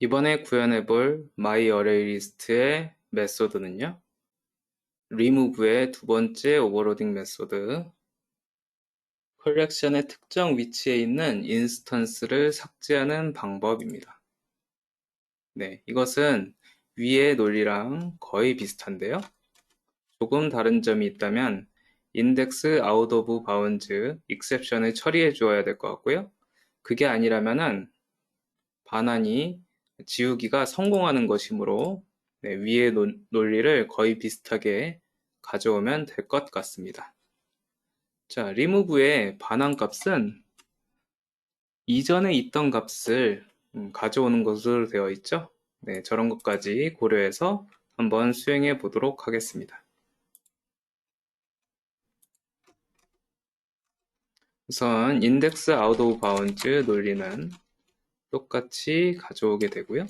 이번에 구현해 볼 myArrayList의 메소드는요. remove의 두 번째 오버로딩 메소드 컬렉션의 특정 위치에 있는 인스턴스를 삭제하는 방법입니다. 네, 이것은 위의 논리랑 거의 비슷한데요. 조금 다른 점이 있다면 index out of bounds exception을 처리해 주어야 될 것 같고요. 그게 아니라면은 반환이 지우기가 성공하는 것이므로 네, 위의 논리를 거의 비슷하게 가져오면 될 것 같습니다. 자, remove의 반환 값은 이전에 있던 값을 음, 가져오는 것으로 되어 있죠. 네, 저런 것까지 고려해서 한번 수행해 보도록 하겠습니다. 우선 index out of bounds 논리는 똑같이 가져오게 되고요.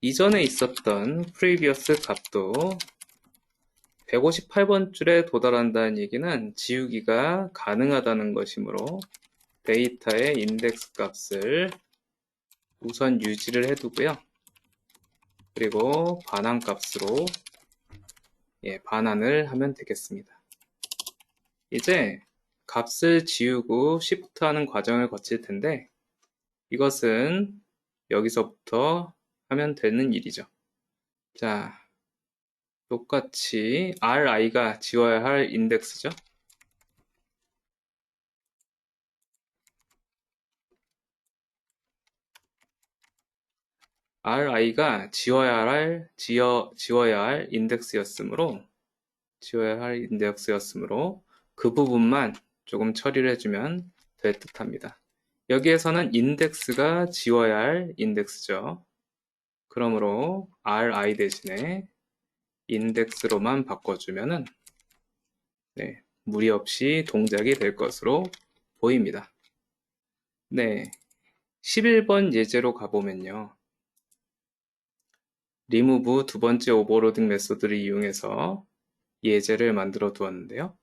이전에 있었던 previous 값도 158번 줄에 도달한다는 얘기는 지우기가 가능하다는 것이므로 데이터의 인덱스 값을 우선 유지를 해두고요. 그리고 반환 값으로 예, 반환을 하면 되겠습니다. 이제 값을 지우고 shift 하는 과정을 거칠 텐데 이것은 여기서부터 하면 되는 일이죠. 자, 똑같이 ri가 지워야 할 인덱스죠. ri가 지워야 할 지어 지워야 할 인덱스였으므로 지워야 할 인덱스였으므로 그 부분만 조금 처리를 해주면 될 듯합니다. 여기에서는 인덱스가 지워야 할 인덱스죠. 그러므로 ri 대신에 인덱스로만 바꿔주면은 네, 무리 없이 동작이 될 것으로 보입니다. 네, 11번 예제로 가보면요. remove 두 번째 오버로딩 메소드를 이용해서 예제를 만들어 두었는데요.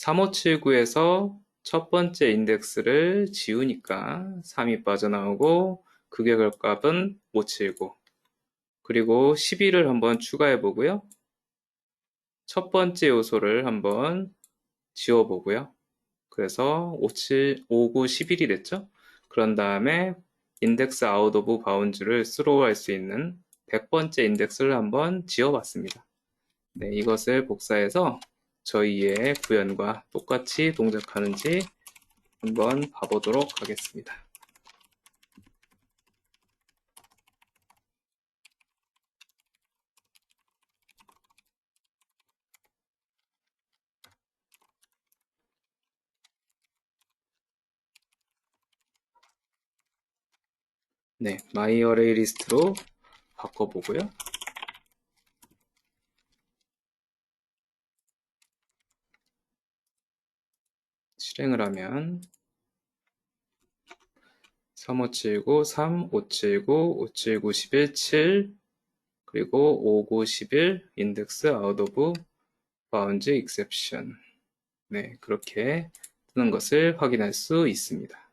3579에서 첫 번째 인덱스를 지우니까 3이 빠져나오고 그게 결값은 579 그리고 12를 한번 추가해 보고요. 첫 번째 요소를 한번 지워 보고요. 그래서 57, 59, 11이 됐죠. 그런 다음에 인덱스 아웃 오브 바운즈를 스로우 할 수 있는 100번째 인덱스를 한번 지워 봤습니다. 네, 이것을 복사해서 저희의 구현과 똑같이 동작하는지 한번 봐보도록 하겠습니다. 네, 마이 어레이 리스트로 바꿔보고요. 실행을 하면 3579, 3, 579, 579, 11, 7 그리고 59, 11 인덱스 아웃 오브 바운즈 익셉션 네 그렇게 뜨는 것을 확인할 수 있습니다.